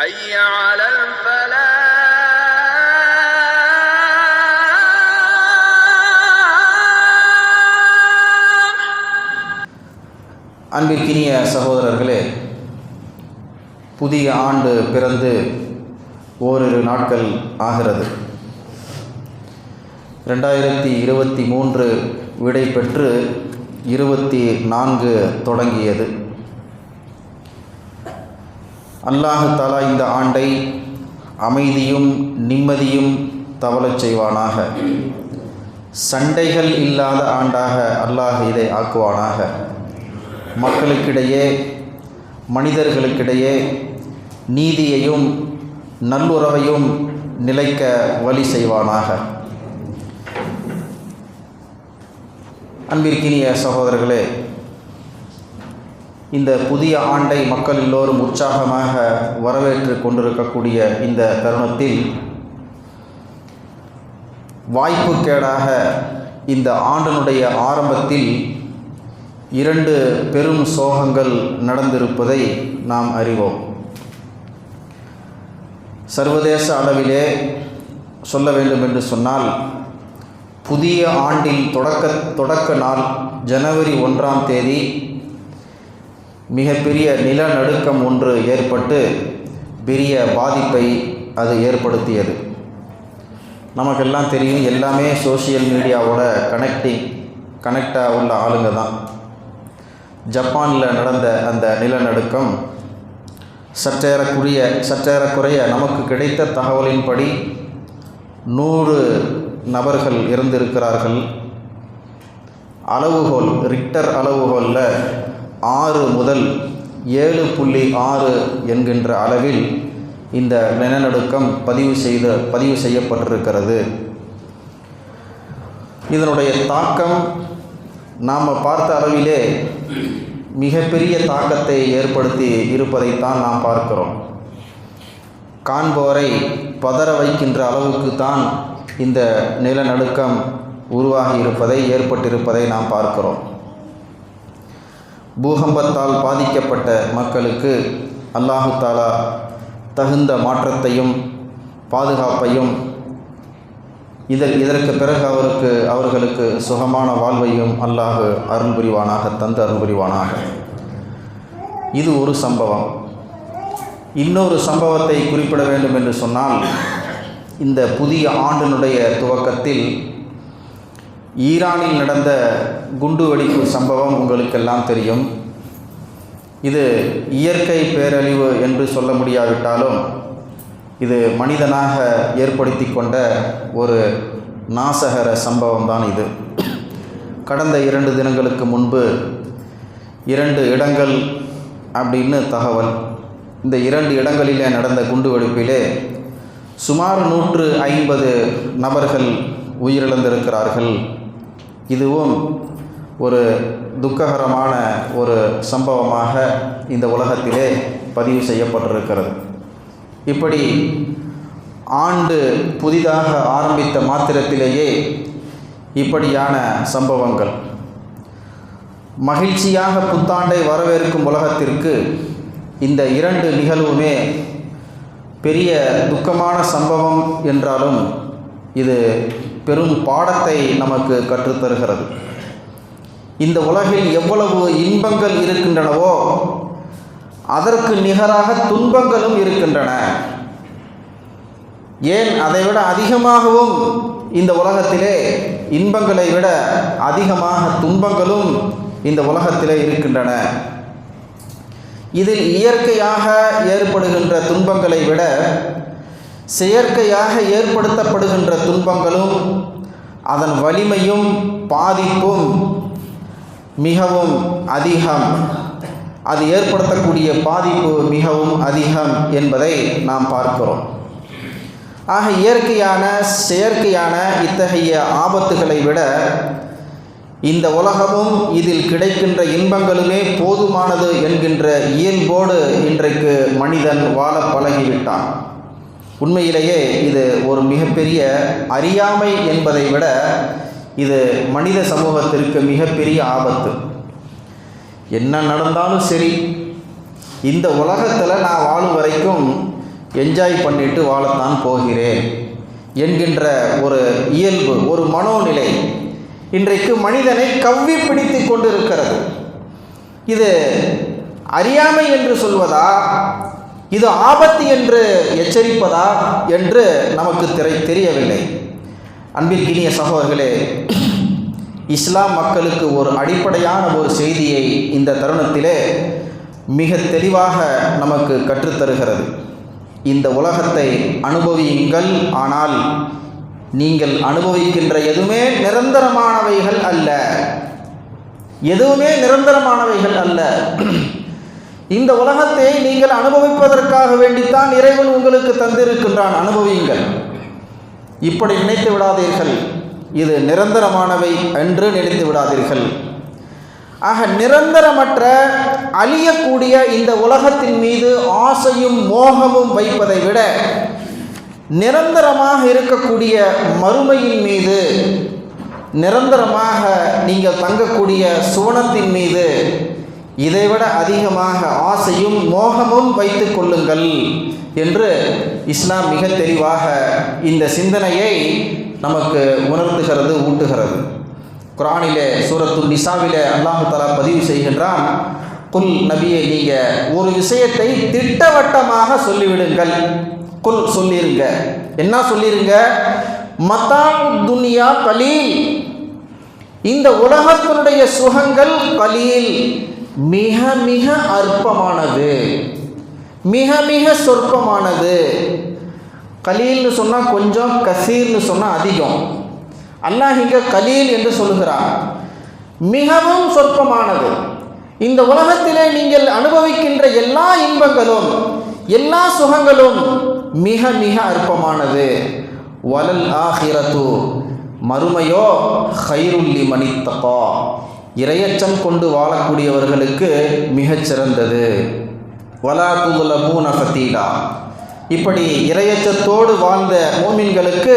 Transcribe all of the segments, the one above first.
حي على الفلاح அன்பிற்கினிய சகோதரர்களே புதிய ஆண்டு பிறந்து ஓரிரு நாட்கள் ஆகிறது ரெண்டாயிரத்தி இருபத்தி மூன்று விடை பெற்று இருபத்தி நான்கு தொடங்கியது அல்லாஹு தலா இந்த ஆண்டை அமைதியும் நிம்மதியும் தவளச் செய்வானாக. சண்டைகள் இல்லாத ஆண்டாக அல்லாஹ் இதை ஆக்குவானாக. மக்களுக்கிடையே மனிதர்களுக்கிடையே நீதியையும் நல்லுறவையும் நிலைக்க வழி செய்வானாக. அன்பிற்கினிய சகோதரர்களே இந்த புதிய ஆண்டை மக்கள் எல்லோரும் உற்சாகமாக வரவேற்று கொண்டிருக்கக்கூடிய இந்த தருணத்தில் வாய்ப்புக்கேடாக இந்த ஆண்டினுடைய ஆரம்பத்தில் இரண்டு பெரும் சோகங்கள் நடந்திருப்பதை நாம் அறிவோம். சர்வதேச அளவிலே சொல்ல வேண்டும் என்று சொன்னால் புதிய ஆண்டின் தொடக்க தொடக்க நாள் ஜனவரி ஒன்றாம் தேதி மிகப்பெரிய நிலநடுக்கம் ஒன்று ஏற்பட்டு பெரிய பாதிப்பை அது ஏற்படுத்தியது. நமக்கெல்லாம் தெரியும் எல்லாமே சோஷியல் மீடியாவோட கனெக்டிங் கனெக்டாக உள்ள ஆளுங்க தான். ஜப்பானில் நடந்த அந்த நிலநடுக்கம் சற்றேறக்குரிய சற்றேறக்குறைய நமக்கு கிடைத்த தகவலின்படி நூறு நபர்கள் இறந்திருக்கிறார்கள் அளவுகோல் ரிக்டர் அளவுகோலில் ஆறு முதல் ஏழு புள்ளி ஆறு என்கின்ற அளவில் இந்த நிலநடுக்கம் பதிவு செய்த பதிவு செய்யப்பட்டிருக்கிறது. இதனுடைய தாக்கம் நாம் பார்த்த அளவிலே மிகப்பெரிய தாக்கத்தை ஏற்படுத்தி இருப்பதைத்தான் நாம் பார்க்கிறோம். காண்போரை பதற வைக்கின்ற அளவுக்கு தான் இந்த நிலநடுக்கம் உருவாகி இருப்பதை ஏற்பட்டிருப்பதை நாம் பார்க்கிறோம். பூகம்பத்தால் பாதிக்கப்பட்ட மக்களுக்கு அல்லாஹு தாலா தகுந்த மாற்றத்தையும் பாதுகாப்பையும் இதற்கு இதற்கு பிறகு அவருக்கு அவர்களுக்கு சுகமான வாழ்வையும் அல்லாஹு அருள் புரிவானாக தந்து அருள் புரிவானாக. இது ஒரு சம்பவம். இன்னொரு சம்பவத்தை குறிப்பிட வேண்டும் என்று சொன்னால் இந்த புதிய ஆண்டினுடைய துவக்கத்தில் ஈரானில் நடந்த குண்டுவெடிப்பு சம்பவம் உங்களுக்கெல்லாம் தெரியும். இது இயற்கை பேரழிவு என்று சொல்ல முடியாவிட்டாலும் இது மனிதனாக ஏற்படுத்தி கொண்ட ஒரு நாசகர சம்பவம் தான் இது. கடந்த இரண்டு தினங்களுக்கு முன்பு இரண்டு இடங்கள் அப்படின்னு தகவல். இந்த இரண்டு இடங்களிலே நடந்த குண்டுவெடிப்பிலே சுமார் நூற்று ஐம்பது நபர்கள் உயிரிழந்திருக்கிறார்கள். இதுவும் ஒரு துக்ககரமான ஒரு சம்பவமாக இந்த உலகத்திலே பதிவு செய்யப்பட்டிருக்கிறது. இப்படி ஆண்டு புதிதாக ஆரம்பித்த மாத்திரத்திலேயே இப்படியான சம்பவங்கள். மகிழ்ச்சியாக புத்தாண்டை வரவேற்கும் உலகத்திற்கு இந்த இரண்டு நிகழ்வுமே பெரிய துக்கமான சம்பவம் என்றாலும் இது பெரும் பாடத்தை நமக்கு கற்றுத்தருகிறது. இந்த உலகில் எவ்வளவு இன்பங்கள் இருக்கின்றனவோ அதற்கு நிகராக துன்பங்களும் இருக்கின்றன. ஏன் அதைவிட அதிகமாகவும் இந்த உலகத்திலே இன்பங்களை விட அதிகமாக துன்பங்களும் இந்த உலகத்திலே இருக்கின்றன. இதில் இயற்கையாக ஏற்படுகின்ற துன்பங்களை விட செயற்கையாக ஏற்படுத்தப்படுகின்ற துன்பங்களும் அதன் வலிமையும் பாதிப்பும் மிகவும் அதிகம். அது ஏற்படுத்தக்கூடிய பாதிப்பு மிகவும் அதிகம் என்பதை நாம் பார்க்கிறோம். ஆக இயற்கையான செயற்கையான இத்தகைய ஆபத்துகளை விட இந்த உலகமும் இதில் கிடைக்கின்ற இன்பங்களுமே போதுமானது என்கின்ற இயல்போடு இன்றைக்கு மனிதன் வாழ பழகிவிட்டான். உண்மையிலேயே இது ஒரு மிகப்பெரிய அறியாமை என்பதை விட இது மனித சமூகத்திற்கு மிகப்பெரிய ஆபத்து. என்ன நடந்தாலும் சரி இந்த உலகத்தில் நான் வாழும் வரைக்கும் என்ஜாய் பண்ணிட்டு வாழத்தான் போகிறேன் என்கின்ற ஒரு இயல்பு ஒரு மனோநிலை இன்றைக்கு மனிதனை கவ்வி பிடித்து கொண்டிருக்கிறது. இது அறியாமை என்று சொல்வதா? இது ஆபத்து என்று எச்சரிப்பதா? என்று நமக்கு திரை தெரியவில்லை. அன்பிற்கினிய சகோதரர்களே இஸ்லாம் மக்களுக்கு ஒரு அடிப்படையான ஒரு செய்தியை இந்த தருணத்திலே மிக தெளிவாக நமக்கு கற்றுத்தருகிறது. இந்த உலகத்தை அனுபவியுங்கள் ஆனால் நீங்கள் அனுபவிக்கின்ற எதுவுமே நிரந்தரமானவைகள் அல்ல. எதுவுமே நிரந்தரமானவைகள் அல்ல. இந்த உலகத்தை நீங்கள் அனுபவிப்பதற்காக வேண்டித்தான் இறைவன் உங்களுக்கு தந்திருக்கின்றான். அனுபவியுங்கள். இப்படி நினைத்து விடாதீர்கள். இது நிரந்தரமானவை என்று நினைத்து விடாதீர்கள். ஆக நிரந்தரமற்ற அழியக்கூடிய இந்த உலகத்தின் மீது ஆசையும் மோகமும் வைப்பதை விட நிரந்தரமாக இருக்கக்கூடிய மறுமையின் மீது நிரந்தரமாக நீங்கள் தங்கக்கூடிய சுவனத்தின் மீது இதைவிட அதிகமாக ஆசையும் மோகமும் வைத்து கொள்ளுங்கள் என்று இஸ்லாம் மிக தெளிவாக இந்த சிந்தனையை நமக்கு உணர்த்துகிறது ஊட்டுகிறது. குரானிலே சூரத்து நிசாவிலே அல்லாஹு தலா பதிவு செய்கின்றான் குல் நபியை நீங்கள் ஒரு விஷயத்தை திட்டவட்டமாக சொல்லிவிடுங்கள். குல் சொல்லிருங்க. என்ன சொல்லிருங்க? மத்தா துனியா கலீல். இந்த உலகத்தினுடைய சுகங்கள் கலீல். மிக மிக அற்பமானது. மிக மிக சொற்பமானது. கலீல்னு சொன்னால் கொஞ்சம் கசீர்னு சொன்னால் அதிகம். அல்லாஹ் இங்கே கலீல் என்று சொல்லுகிறார் மிகவும் சொற்பமானது. இந்த உலகத்திலே நீங்கள் அனுபவிக்கின்ற எல்லா இன்பங்களும் எல்லா சுகங்களும் மிக மிக அற்பமானது. வலல் ஆஹிரத்து மறுமையோ ஹைருல்லி மணித்தகா இரையச்சம் கொண்டு வாழக்கூடியவர்களுக்கு மிகச்சிறந்தது வலா துல மூன ஃபத்தீலா இப்படி இரையச்சத்தோடு வாழ்ந்த மோமின்களுக்கு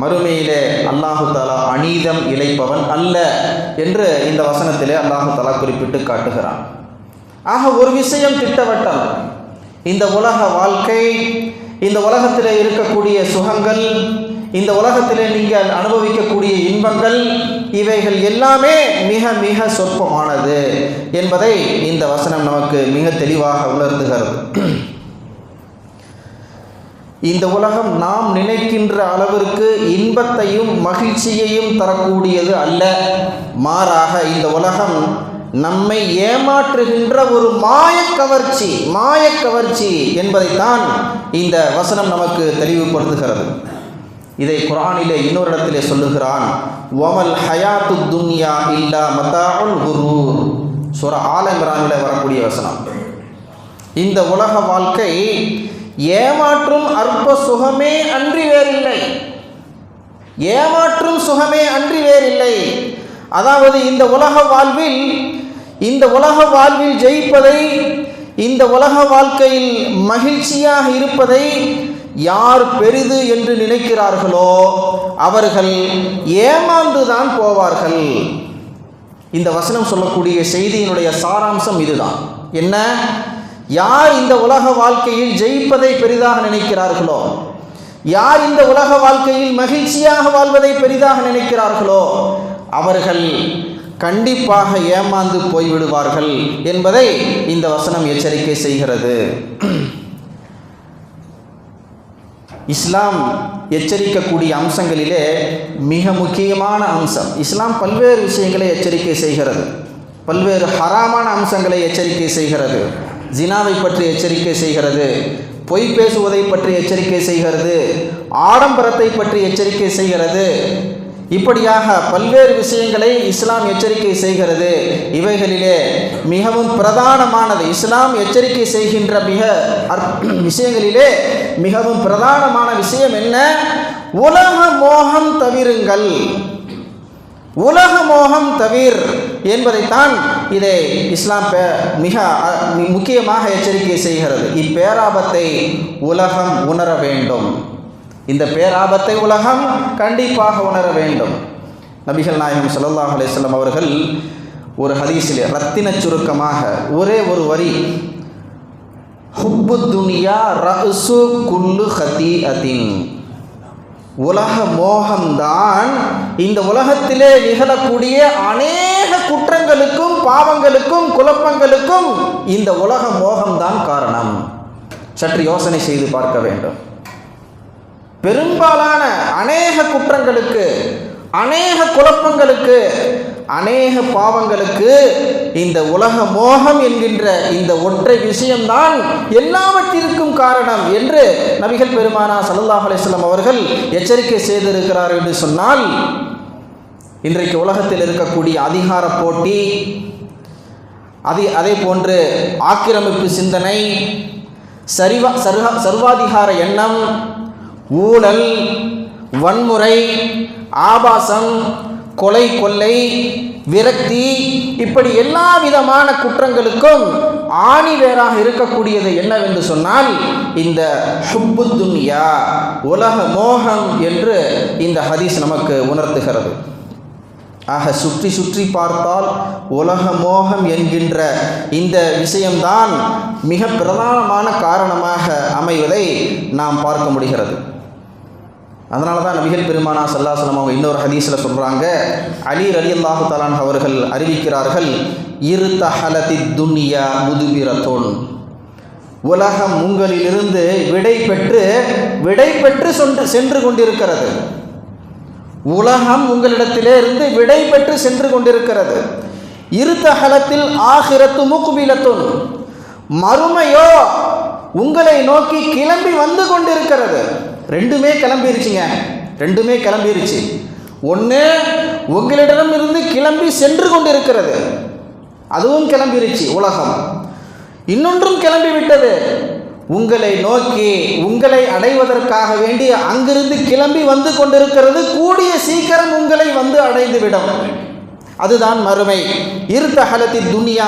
மறுமையிலே அல்லாஹு தாலா அநீதம் இழைப்பவன் அல்ல என்று இந்த வசனத்திலே அல்லாஹு தாலா குறிப்பிட்டு காட்டுகிறான். ஆக ஒரு விஷயம் திட்டவட்டம். இந்த உலக வாழ்க்கை இந்த உலகத்தில் இருக்கக்கூடிய சுகங்கள் இந்த உலகத்தில் நீங்கள் அனுபவிக்கக்கூடிய இன்பங்கள் இவைகள் எல்லாமே மிக மிக சொற்பமானது என்பதை இந்த வசனம் நமக்கு மிக தெளிவாக உணர்த்துகிறது. இந்த உலகம் நாம் நினைக்கின்ற அளவிற்கு இன்பத்தையும் மகிழ்ச்சியையும் தரக்கூடியது அல்ல. மாறாக இந்த உலகம் நம்மை ஏமாற்றுகின்ற ஒரு மாயக்கவர்ச்சி மாயக்கவர்ச்சி என்பதைத்தான் இந்த வசனம் நமக்கு தெளிவுபடுத்துகிறது. இதை குரானிலே இன்னொரு இடத்திலே சொல்லுகிறான். ஒமல் ஹயாத்து துன்யா இல்லா மதாவுல் குரூர். சுர ஆலங்கிரானில் வரக்கூடிய வசனம். இந்த உலக வாழ்க்கை ஏமாற்றும் அற்ப சுகமே அன்றி வேறில்லை. ஏமாற்றும் சுகமே அன்றி வேறில்லை. அதாவது இந்த உலக வாழ்வில் இந்த உலக வாழ்வில் ஜெயிப்பதை இந்த உலக வாழ்க்கையில் மகிழ்ச்சியாக இருப்பதை யார் பெரிது என்று நினைக்கிறார்களோ அவர்கள் ஏமாந்துதான் போவார்கள். இந்த வசனம் சொல்லக்கூடிய செய்தியினுடைய சாராம்சம் இதுதான். என்ன? யார் இந்த உலக வாழ்க்கையில் ஜெயிப்பதை பெரிதாக நினைக்கிறார்களோ? யார் இந்த உலக வாழ்க்கையில் மகிழ்ச்சியாக வாழ்வதை பெரிதாக நினைக்கிறார்களோ? அவர்கள் கண்டிப்பாக ஏமாந்து போய்விடுவார்கள் என்பதை இந்த வசனம் எச்சரிக்கை செய்கிறது. இஸ்லாம் எச்சரிக்கக்கூடிய அம்சங்களிலே மிக முக்கியமான அம்சம். இஸ்லாம் பல்வேறு விஷயங்களை எச்சரிக்கை செய்கிறது. பல்வேறு ஹராமான அம்சங்களை எச்சரிக்கை செய்கிறது. ஜினாவை பற்றி எச்சரிக்கை செய்கிறது. பொய் பேசுவதை பற்றி எச்சரிக்கை செய்கிறது. ஆடம்பரத்தை பற்றி எச்சரிக்கை செய்கிறது. இப்படியாக பல்வேறு விஷயங்களை இஸ்லாம் எச்சரிக்கை செய்கிறது. இவைகளிலே மிகவும் பிரதானமானது. இஸ்லாம் எச்சரிக்கை செய்கின்ற மிக விஷயங்களிலே மிகவும் பிரதானமான விஷயம் என்ன? உலக மோகம் தவிருங்கள். உலக மோகம் தவிர் என்பதைத்தான் இதை இஸ்லாம் பே மிக முக்கியமாக எச்சரிக்கை செய்கிறது. இப்பேராபத்தை உலகம் உணர வேண்டும். இந்த பேராபத்தை உலகம் கண்டிப்பாக உணர வேண்டும். நபிகள் நாயகம் சல்லாஹ் அலிஸ்லாம் அவர்கள் ஒரு ஹதீஸிலே ரத்தின சுருக்கமாக ஒரே ஒரு வரி ஹுப்பு துனியா ரசு குல்லு ஹதி அதின் உலக மோகம்தான் இந்த உலகத்திலே நிகழக்கூடிய அநேக குற்றங்களுக்கும் பாவங்களுக்கும் குழப்பங்களுக்கும் இந்த உலக மோகம்தான் காரணம். சற்று யோசனை செய்து பார்க்க வேண்டும். பெரும்பாலான அநேக குற்றங்களுக்கு அநேக குழப்பங்களுக்கு அநேக பாவங்களுக்கு இந்த உலக மோகம் என்கின்ற இந்த ஒற்றை விஷயம்தான் எல்லாவற்றிற்கும் காரணம் என்று நபிகள் பெருமானா சல்லல்லாஹ் அலிஸ்லாம் அவர்கள் எச்சரிக்கை செய்திருக்கிறார் என்று சொன்னால் இன்றைக்கு உலகத்தில் இருக்கக்கூடிய அதிகார போட்டி அதே அதே போன்று ஆக்கிரமிப்பு சிந்தனை சரிவா சர்வா சர்வாதிகார எண்ணம் ஊழல் வன்முறை ஆபாசம் கொலை கொள்ளை விரக்தி இப்படி எல்லா விதமான குற்றங்களுக்கும் ஆணி வேறாக இருக்கக்கூடியது என்னவென்று சொன்னால் இந்த ஹுப்பு துன்யா உலக மோகம் என்று இந்த ஹதீஸ் நமக்கு உணர்த்துகிறது. ஆக சுற்றி சுற்றி பார்த்தால் உலக மோகம் என்கின்ற இந்த விஷயம்தான் மிக பிரதானமான காரணமாக அமைவதை நாம் பார்க்க முடிகிறது. அதனால தான் நபிகள் பெருமானா சல்லாசலம் அவங்க இன்னொரு ஹதீஸில் சொல்கிறாங்க அலி அலி அல்லாஹு தலான் அவர்கள் அறிவிக்கிறார்கள் இரு தஹலதி துன்யா முதுபிரத்தோன். உலகம் உங்களிலிருந்து விடை பெற்று விடை பெற்று சென்று சென்று கொண்டிருக்கிறது. உலகம் உங்களிடத்திலே இருந்து விடை பெற்று சென்று கொண்டிருக்கிறது. இருத்தகலத்தில் ஆகிரத்து முக்குபிலத்துன் மறுமையோ உங்களை நோக்கி கிளம்பி வந்து கொண்டிருக்கிறது. ரெண்டுமே கிளம்பிருச்சுங்க. ரெண்டுமே கிளம்பிருச்சு. ஒன்று உங்களிடம் இருந்து கிளம்பி சென்று கொண்டிருக்கிறது. அதுவும் கிளம்பிருச்சு உலகம். இன்னொன்றும் கிளம்பி விட்டது உங்களை நோக்கி உங்களை அடைவதற்காக வேண்டி அங்கிருந்து கிளம்பி வந்து கொண்டிருக்கிறது கூடிய சீக்கிரம் உங்களை வந்து அடைந்துவிடும். அதுதான் மறுமை. இருத்தகலத்தில் துனியா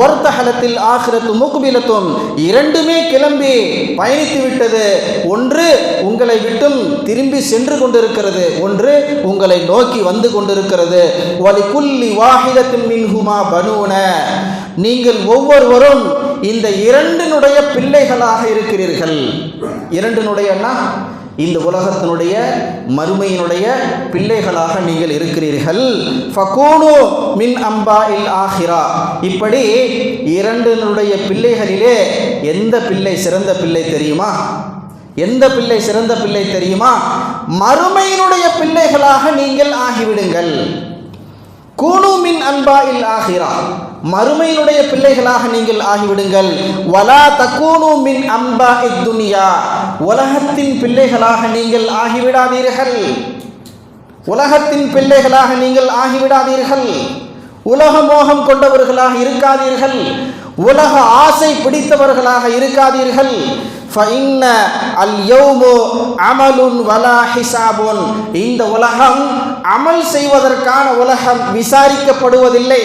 ஒர்த்த ஹலத்தில் ஆசிரத்து முகுபிலத்தும் இரண்டுமே கிளம்பி பயணித்து விட்டது. ஒன்று உங்களை விட்டும் திரும்பி சென்று கொண்டிருக்கிறது. ஒன்று உங்களை நோக்கி வந்து கொண்டிருக்கிறது. வலி குல்லி வாஹிதத்தின் மின்ஹுமா பனூன. நீங்கள் ஒவ்வொருவரும் இந்த இரண்டினுடைய பிள்ளைகளாக இருக்கிறீர்கள். இரண்டினுடையன்னா? இந்த உலகத்தினுடைய மறுமையினுடைய பிள்ளைகளாக நீங்கள் இருக்கிறீர்கள். ஃபகூனு மின் அம்பா இல் ஆஹிரா. இப்படி இரண்டினுடைய பிள்ளைகளிலே எந்த பிள்ளை சிறந்த பிள்ளை தெரியுமா? எந்த பிள்ளை சிறந்த பிள்ளை தெரியுமா? மறுமையினுடைய பிள்ளைகளாக நீங்கள் ஆகிவிடுங்கள். கூனு மின் அன்பா இல் ஆஹிரா. மறுமையினுடைய பிள்ளைகளாக நீங்கள் ஆகிவிடுங்கள். வலா தக்கூனு மின் அம்பா இத்துனியா உலகத்தின் பிள்ளைகளாக நீங்கள் ஆகிவிடாதீர்கள். உலகத்தின் பிள்ளைகளாக நீங்கள் ஆகிவிடாதீர்கள். உலக மோகம் கொண்டவர்களாக இருக்காதீர்கள். உலக ஆசை பிடித்தவர்களாக இருக்காதீர்கள். ஃபைன்ன அல் யௌமு அமலுன் வலா ஹிசாபுன். இந்த உலகம் அமல் செய்வதற்கான உலகம் விசாரிக்கப்படுவதில்லை.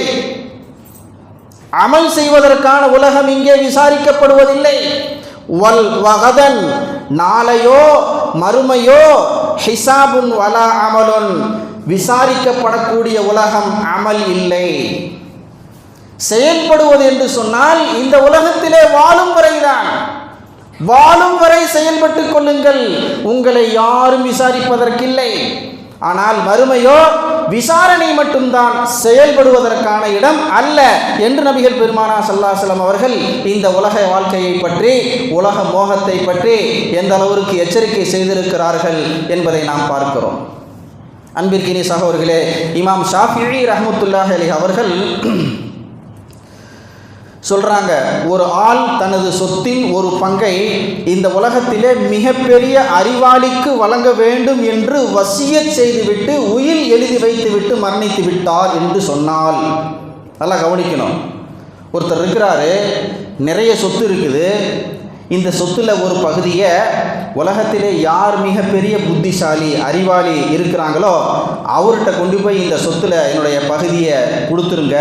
அமல் செய்வதற்கான உலகம் இங்கே விசாரிக்கப்படுவதில்லை. வல் வகதன் நாளையோ மறுமையோ ஹிசாபுன் வலா அமலுன் விசாரிக்கப்படக்கூடிய உலகம் அமல் இல்லை. செயல்படுவது என்று சொன்னால் இந்த உலகத்திலே வாழும் வரைதான். வாழும் வரை செயல்பட்டுக் கொள்ளுங்கள். உங்களை யாரும் விசாரிப்பதற்கில்லை. ஆனால் மறுமையோ விசாரணை மட்டும்தான் செயல்படுவதற்கான இடம் அல்ல என்று நபிகள் பெருமானா சல்லாசலம் அவர்கள் இந்த உலக வாழ்க்கையை பற்றி உலக மோகத்தை பற்றி எந்த அளவிற்கு எச்சரிக்கை செய்திருக்கிறார்கள் என்பதை நாம் பார்க்கிறோம். அன்பிற்கினி சகோதர்களே இமாம் ஷாஃபி ரஹமத்துல்லாஹ் அலி அவர்கள் சொல்கிறாங்க ஒரு ஆள் தனது சொத்தின் ஒரு பங்கை இந்த உலகத்திலே மிகப்பெரிய அறிவாளிக்கு வழங்க வேண்டும் என்று வசிய செய்துவிட்டு உயில் எழுதி வைத்துவிட்டு மரணித்து விட்டார் என்று சொன்னால் நல்லா கவனிக்கணும். ஒருத்தர் இருக்கிறாரு நிறைய சொத்து இருக்குது இந்த சொத்துல ஒரு பகுதியை உலகத்திலே யார் மிகப்பெரிய புத்திசாலி அறிவாளி இருக்கிறாங்களோ அவர்கிட்ட கொண்டு போய் இந்த சொத்துல என்னுடைய பகுதியை கொடுத்துருங்க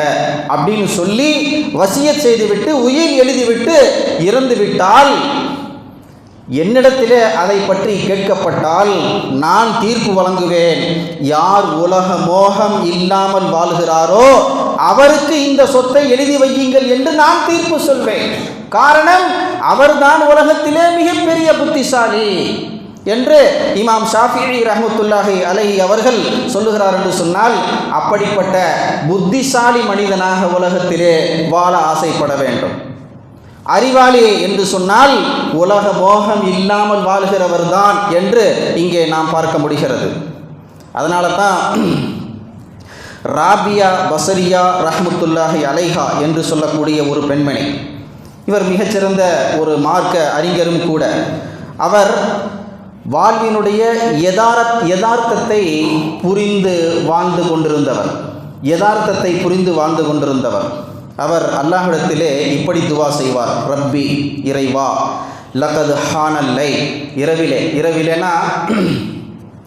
அப்படின்னு சொல்லி வசிய செய்துவிட்டு உயிர் எழுதிவிட்டு இறந்து விட்டால் என்னிடத்திலே அதை பற்றி கேட்கப்பட்டால் நான் தீர்ப்பு வழங்குவேன். யார் உலக மோகம் இல்லாமல் வாழ்கிறாரோ அவருக்கு இந்த சொத்தை எழுதி வையுங்கள் என்று நான் தீர்ப்பு சொல்வேன். காரணம் அவர்தான் உலகத்திலே மிகப்பெரிய புத்திசாலி என்று இமாம் ஷாஃபி ரஹமத்துல்லாஹி அலைஹி அவர்கள் சொல்லுகிறார் என்று சொன்னால் அப்படிப்பட்ட புத்திசாலி மனிதனாக உலகத்திலே வாழ ஆசைப்பட வேண்டும். அறிவாளி என்று சொன்னால் உலக மோகம் இல்லாமல் வாழ்கிறவர் தான் என்று இங்கே நாம் பார்க்க முடிகிறது. அதனால தான் ராபியா பசரியா ரஹமத்துல்லாஹி அலைஹா என்று சொல்லக்கூடிய ஒரு பெண்மணி. இவர் மிகச்சிறந்த ஒரு மார்க்க அறிஞரும் கூட. அவர் வாழ்வினுடைய யதார்த் யதார்த்தத்தை புரிந்து வாழ்ந்து கொண்டிருந்தவர். யதார்த்தத்தை புரிந்து வாழ்ந்து கொண்டிருந்தவர். அவர் அல்லாஹிடத்திலே இப்படி துவா செய்வார். ரப்பி இறைவா லகது ஹானல்லை இரவிலே இரவிலேனா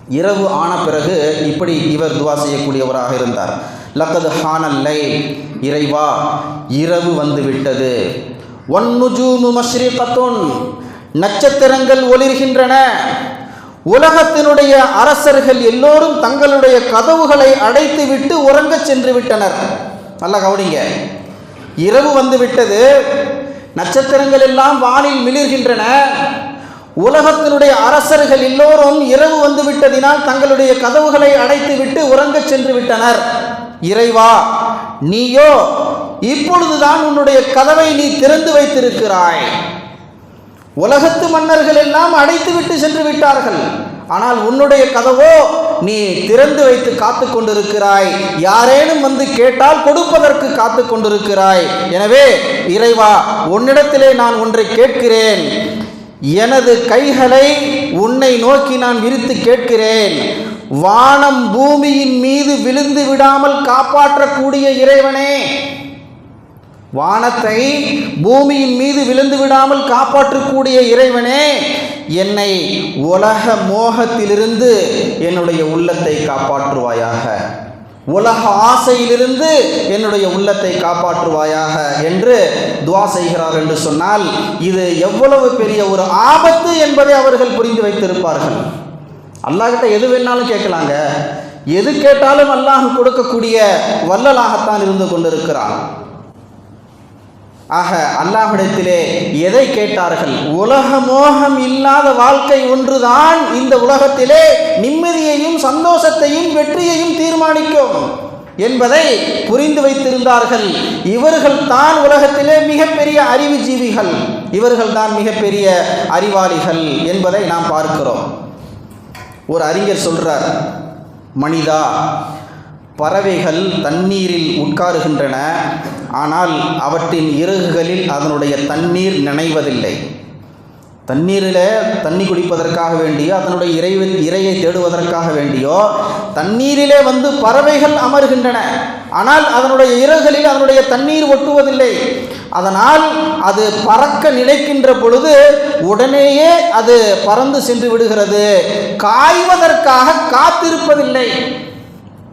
இரவு ஆன பிறகு இப்படி இவர் துவா செய்யக்கூடியவராக இருந்தார். லக்கது ஹானல்லை இறைவா இரவு வந்து விட்டது. ஒன்னுஜூமு மஸ்ரிகத்துன் நட்சத்திரங்கள் ஒளிர்கின்றன. உலகத்தினுடைய அரசர்கள் எல்லோரும் தங்களுடைய கதவுகளை அடைத்து விட்டு உறங்கச் சென்று விட்டனர். நல்லா கவனிங்க. இரவு வந்துவிட்டது. நட்சத்திரங்கள் எல்லாம் வானில் மிளிர்கின்றன. உலகத்தினுடைய அரசர்கள் எல்லோரும் இரவு வந்து விட்டதினால் தங்களுடைய கதவுகளை அடைத்துவிட்டு உறங்கச் சென்று விட்டனர். இறைவா நீயோ இப்பொழுதுதான் உன்னுடைய கதவை நீ திறந்து வைத்திருக்கிறாய். உலகத்து மன்னர்கள் எல்லாம் அடைத்துவிட்டு சென்று விட்டார்கள். ஆனால் உன்னுடைய கதவோ நீ திறந்து வைத்து காத்து கொண்டிருக்கிறாய் யாரேனும் வந்து கேட்டால் கொடுப்பதற்கு காத்து கொண்டிருக்கிறாய் எனவே இறைவா உன்னிடத்திலே நான் ஒன்றை கேட்கிறேன். எனது கைகளை உன்னை நோக்கி நான் விரித்து கேட்கிறேன். வானம் பூமியின் மீது விழுந்து விடாமல் காப்பாற்றக்கூடிய இறைவனே வானத்தை பூமியின் மீது விழுந்து விடாமல் காப்பாற்றக்கூடிய இறைவனே என்னை உலக மோகத்திலிருந்து என்னுடைய உள்ளத்தை காப்பாற்றுவாயாக. உலக ஆசையிலிருந்து என்னுடைய உள்ளத்தை காப்பாற்றுவாயாக என்று துவா செய்கிறார் என்று சொன்னால் இது எவ்வளவு பெரிய ஒரு ஆபத்து என்பதை அவர்கள் புரிந்து வைத்திருப்பார்கள். அல்லாஹிட்ட எது வேணாலும் கேட்கலாங்க. எது கேட்டாலும் அல்லாஹ் கொடுக்கக்கூடிய வல்லலாகத்தான் இருந்து கொண்டிருக்கிறான். ஆக அல்லாஹிடத்திலே எதை கேட்டார்கள்? உலக மோகம் இல்லாத வாழ்க்கை ஒன்றுதான் இந்த உலகத்திலே நிம்மதியையும் சந்தோஷத்தையும் வெற்றியையும் தீர்மானிக்கும் என்பதை புரிந்து வைத்திருந்தார்கள். இவர்கள் தான் உலகத்திலே மிகப்பெரிய அறிவுஜீவிகள். இவர்கள் தான் மிகப்பெரிய அறிவாளிகள் என்பதை நாம் பார்க்கிறோம். ஒரு அறிஞர் சொல்றார் மனிதா பறவைகள் தண்ணீரில் உட்காருகின்றன ஆனால் அவற்றின் இறகுகளில் அதனுடைய தண்ணீர் நினைவதில்லை. தண்ணீரில் தண்ணி குடிப்பதற்காக வேண்டியோ அதனுடைய இறை இறையை தேடுவதற்காக வேண்டியோ தண்ணீரிலே வந்து பறவைகள் அமர்கின்றன ஆனால் அதனுடைய இறகுகளில் அதனுடைய தண்ணீர் ஒட்டுவதில்லை. அதனால் அது பறக்க நினைக்கின்ற பொழுது உடனேயே அது பறந்து சென்று விடுகிறது. காய்வதற்காக காத்திருப்பதில்லை.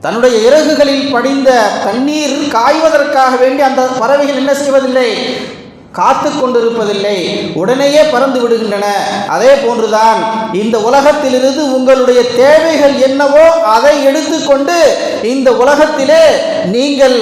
தன்னுடைய இறகுகளில் படிந்த தண்ணீர் காய்வதற்காக வேண்டி அந்த பறவைகள் என்ன செய்வதில்லை? காத்து கொண்டிருப்பதில்லை. உடனேயே பறந்து விடுகின்றன. அதே போன்றுதான் இந்த உலகத்திலிருந்து உங்களுடைய தேவைகள் என்னவோ அதை எடுத்துக்கொண்டு இந்த உலகத்திலே நீங்கள்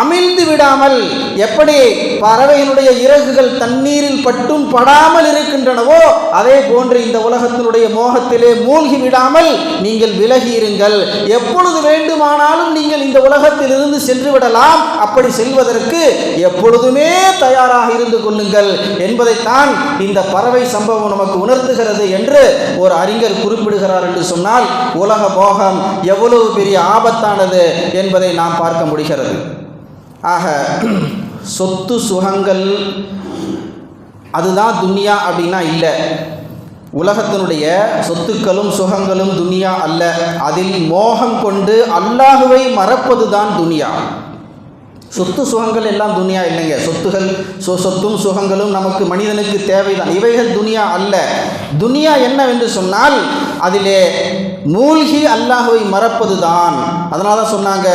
அமிழ்ந்து விடாமல் எப்படி பறவையினுடைய இறகுகள் தண்ணீரில் பட்டும் படாமல் இருக்கின்றனவோ அதே போன்று இந்த உலகத்தினுடைய மோகத்திலே மூழ்கி விடாமல் நீங்கள் விலகி இருங்கள். எப்பொழுது வேண்டுமானாலும் நீங்கள் இந்த உலகத்திலிருந்து சென்று விடலாம். அப்படி செல்வதற்கு எப்பொழுதுமே தயாராக இருந்து கொள்ளுங்கள் என்பதைத்தான் இந்த பறவை சம்பவம் நமக்கு உணர்த்துகிறது என்று ஒரு அறிஞர் குறிப்பிடுகிறார் என்று சொன்னால் உலக மோகம் எவ்வளவு பெரிய ஆபத்தானது என்பதை நாம் பார்க்க முடிகிறது. ஆக சொத்து சுகங்கள் அதுதான் துன்யா அப்படின்னா இல்லை. உலகத்தினுடைய சொத்துக்களும் சுகங்களும் துனியா அல்ல. அதில் மோகம் கொண்டு அல்லாஹுவை மறப்பது தான் துனியா. சொத்து சுகங்கள் எல்லாம் துனியா இல்லைங்க. சொத்துகள் சொ சொத்தும் சுகங்களும் நமக்கு மனிதனுக்கு தேவைதான். இவைகள் துனியா அல்ல. துனியா என்னவென்று சொன்னால் அதிலே மூழ்கி அல்லாஹுவை மறப்பது தான் அதனால தான் சொன்னாங்க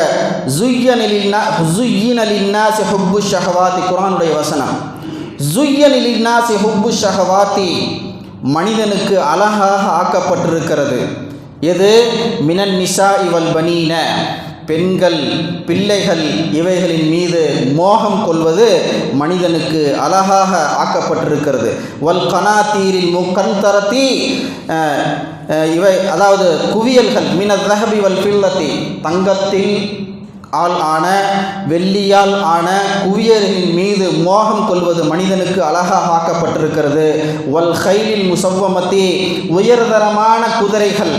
ஜுய்யனிலின்னா ஜுய்யினலின்னா ஹுப்பு ஷஹவாத்தி குரானுடைய வசனம். ஜுய்யனிலின்னா ஹுப்பு ஷஹவாத்தி மனிதனுக்கு அழகாக ஆக்கப்பட்டிருக்கிறது. எது? மினன் நிசா இவல் பனீன பெண்கள் பிள்ளைகள் இவைகளின் மீது மோகம் கொள்வது மனிதனுக்கு அழகாக ஆக்கப்பட்டிருக்கிறது. வல் கனாத்தீரில் முக்கந்தரத்தி இவை அதாவது குவியல்கள் மின தஹபி வல் பில்லத்தி தங்கத்தில் ஆள் ஆன வெள்ளியால் ஆன குவியர்களின் மீது மோகம் கொள்வது மனிதனுக்கு அழகாக ஆக்கப்பட்டிருக்கிறது. வல் ஹைலில் முசவ்வமத்தி உயர்தரமான குதிரைகள்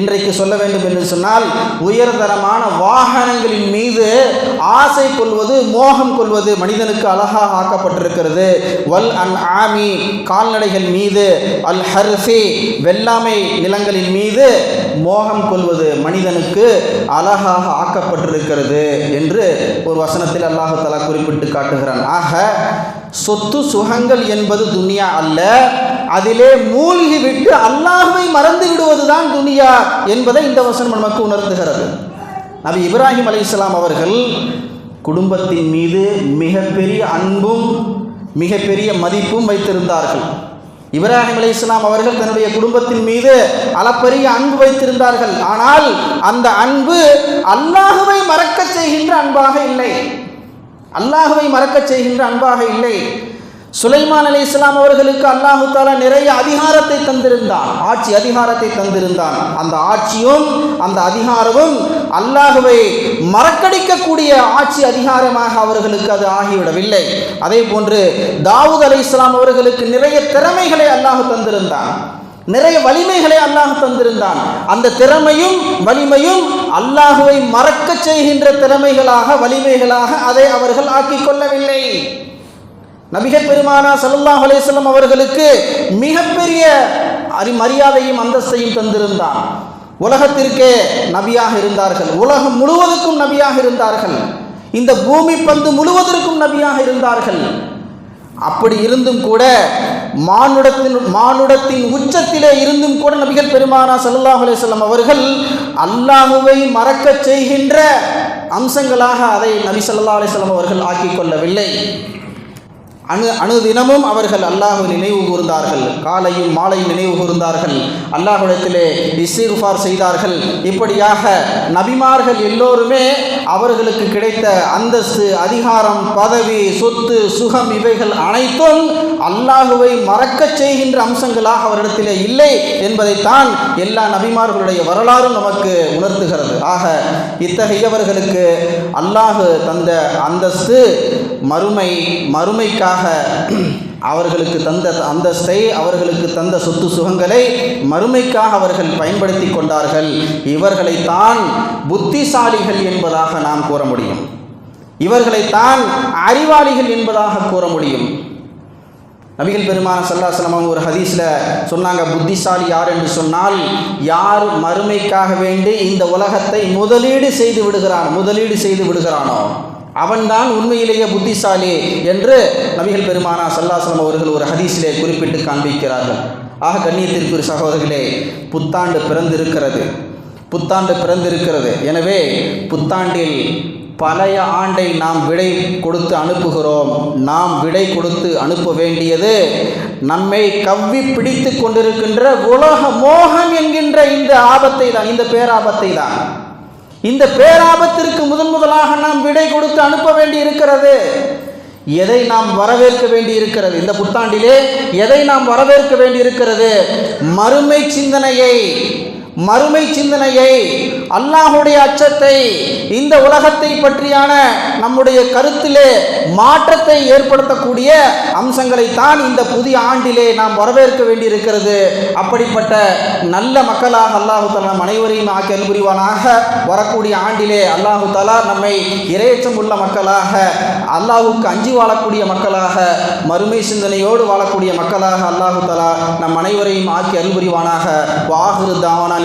இன்றைக்கு சொல்ல வேண்டும் என்று சொன்னால் உயர்தரமான வாகனங்களின் மீது ஆசை கொள்வது மோகம் கொள்வது மனிதனுக்கு அழகாக ஆக்கப்பட்டிருக்கிறது. வல் அன் ஆமி கால்நடைகள் மீது அல் ஹர்சி வெள்ளாமை நிலங்களின் மீது மோகம் கொள்வது மனிதனுக்கு அழகாக ஆக்கப்பட்டிருக்கிறது என்று ஒரு வசனத்தில் அல்லாஹு தலா குறிப்பிட்டு காட்டுகிறான். ஆக சொத்து சுகங்கள் என்பது துனியா அல்ல அதிலே மூழ்கி விட்டு அல்லாஹுவை மறந்து விடுவதுதான் துனியா என்பதை இந்த வசனம் நமக்கு உணர்த்துகிறது. நபி இப்ராஹிம் அலைஹிஸ்ஸலாம் அவர்கள் குடும்பத்தின் மீது மிகப்பெரிய அன்பும் மிகப்பெரிய மதிப்பும் வைத்திருந்தார்கள். இப்ராஹிம் அலைஹிஸ்ஸலாம் அவர்கள் தன்னுடைய குடும்பத்தின் மீது அளப்பரிய அன்பு வைத்திருந்தார்கள். ஆனால் அந்த அன்பு அல்லாஹுவை மறக்கச் செய்கின்ற அன்பாக இல்லை. அல்லாஹுவை மறக்கச் செய்கின்ற அன்பாக இல்லை. சுலைமான் அலி இஸ்லாம் அவர்களுக்கு அல்லாஹு தாலா நிறைய அதிகாரத்தை தந்திருந்தான். ஆட்சி அதிகாரத்தை தந்திருந்தான். அந்த ஆட்சியும் அந்த அதிகாரமும் அல்லாஹுவை மறக்கடிக்கக்கூடிய ஆட்சி அதிகாரமாக அவர்களுக்கு அது ஆகிவிடவில்லை. அதே போன்று தாவூத் அலி இஸ்லாம் அவர்களுக்கு நிறைய திறமைகளை அல்லாஹு தந்திருந்தான். நிறைய வலிமைகளை அல்லாஹ் தந்திருந்தான். அந்த திறமையும் வலிமையும் அல்லாஹுவை மறக்கச் செய்கின்ற திறமைகளாக வலிமைகளாக அதை அவர்கள் ஆக்கிக் கொள்ளவில்லை. நபிகள் பெருமானா சல்லல்லாஹ் அலேஸ்லம் அவர்களுக்கு மிகப்பெரிய அறி மரியாதையும் அந்தஸ்தையும் தந்திருந்தான். உலகத்திற்கே நபியாக இருந்தார்கள். உலகம் முழுவதுக்கும் நபியாக இருந்தார்கள். இந்த பூமி பந்து முழுவதற்கும் நபியாக இருந்தார்கள். அப்படி இருந்தும் கூட மானுடத்தின் மானுடத்தின் உச்சத்திலே இருந்தும் கூட நபிகள் பெருமானா சல்லாஹ் அலையம் அவர்கள் அல்லாஹுவை மறக்கச் செய்கின்ற அம்சங்களாக அதை நபி சல்லா அலிஸ்லாம் அவர்கள் ஆக்கிக் கொள்ளவில்லை. அணு அணுதினமும் அவர்கள் அல்லாஹ் நினைவு கூர்ந்தார்கள். காலையும் மாலையும் நினைவு கூர்ந்தார்கள். அல்லாஹுடத்திலே இஸ்திகுஃபார் செய்தார்கள். இப்படியாக நபிமார்கள் எல்லோருமே அவர்களுக்கு கிடைத்த அந்தஸ்து அதிகாரம் பதவி சொத்து சுகம் இவைகள் அனைத்தும் அல்லாஹுவை மறக்கச் செய்கின்ற அம்சங்களாக அவரிடத்திலே இல்லை என்பதைத்தான் எல்லா நபிமார்களுடைய வரலாறும் நமக்கு உணர்த்துகிறது. ஆக இத்தகையவர்களுக்கு அல்லாஹு தந்த அந்தஸ்து மறுமை மறுமைக்காக அவர்களுக்கு தந்த அந்தஸ்தை அவர்களுக்கு தந்த சொத்து சுகங்களை மறுமைக்காக அவர்கள் பயன்படுத்தி கொண்டார்கள். இவர்களைத்தான் புத்திசாலிகள் என்பதாக நாம் கூற முடியும். இவர்களைத்தான் அறிவாளிகள் என்பதாக கூற முடியும். நபிகள் பெருமான சல்லாசலம் ஒரு ஹதீஸில் சொன்னாங்க புத்திசாலி யார் என்று சொன்னால் யார் மறுமைக்காக வேண்டி இந்த உலகத்தை முதலீடு செய்து விடுகிறான் முதலீடு செய்து விடுகிறானோ? அவன்தான் உண்மையிலேயே புத்திசாலி என்று நபிகள் பெருமானா சல்லாசலம் அவர்கள் ஒரு ஹதீஸிலே குறிப்பிட்டு காண்பிக்கிறார்கள். ஆக கண்ணியத்திற்கு சகோதரர்களே புத்தாண்டு பிறந்திருக்கிறது. புத்தாண்டு பிறந்திருக்கிறது. எனவே புத்தாண்டில் பழைய ஆண்டை நாம் விடை கொடுத்து அனுப்புகிறோம். நாம் விடை கொடுத்து அனுப்ப வேண்டியது நம்மை கவ்வி பிடித்து கொண்டிருக்கின்ற உலக மோகம் என்கின்ற இந்த ஆபத்தை தான் இந்த பேராபத்தை தான். இந்த பேராபத்திற்கு முதன் முதலாக நாம் விடை கொடுத்து அனுப்ப வேண்டி இருக்கிறது எதை நாம் வரவேற்க வேண்டி இருக்கிறது இந்த புத்தாண்டிலே எதை நாம் வரவேற்க வேண்டி இருக்கிறது மறுமை சிந்தனையை மறுமை சிந்தனையை அல்லாஹுடைய அச்சத்தை இந்த உலகத்தை பற்றியான நம்முடைய கருத்திலே மாற்றத்தை ஏற்படுத்தக்கூடிய அம்சங்களைத்தான் இந்த புதிய ஆண்டிலே நாம் வரவேற்க வேண்டியிருக்கிறது. அப்படிப்பட்ட நல்ல மக்களாக அல்லாஹு தலா அனைவரையும் ஆக்கி அன்புரிவானாக. வரக்கூடிய ஆண்டிலே அல்லாஹு தலா நம்மை இரையச்சம் உள்ள மக்களாக அல்லாஹுக்கு அஞ்சி வாழக்கூடிய மக்களாக மறுமை சிந்தனையோடு வாழக்கூடிய மக்களாக அல்லாஹு தலா நம் அனைவரையும் ஆக்கி அன்புரிவானாக. வாகுரு தாவனால்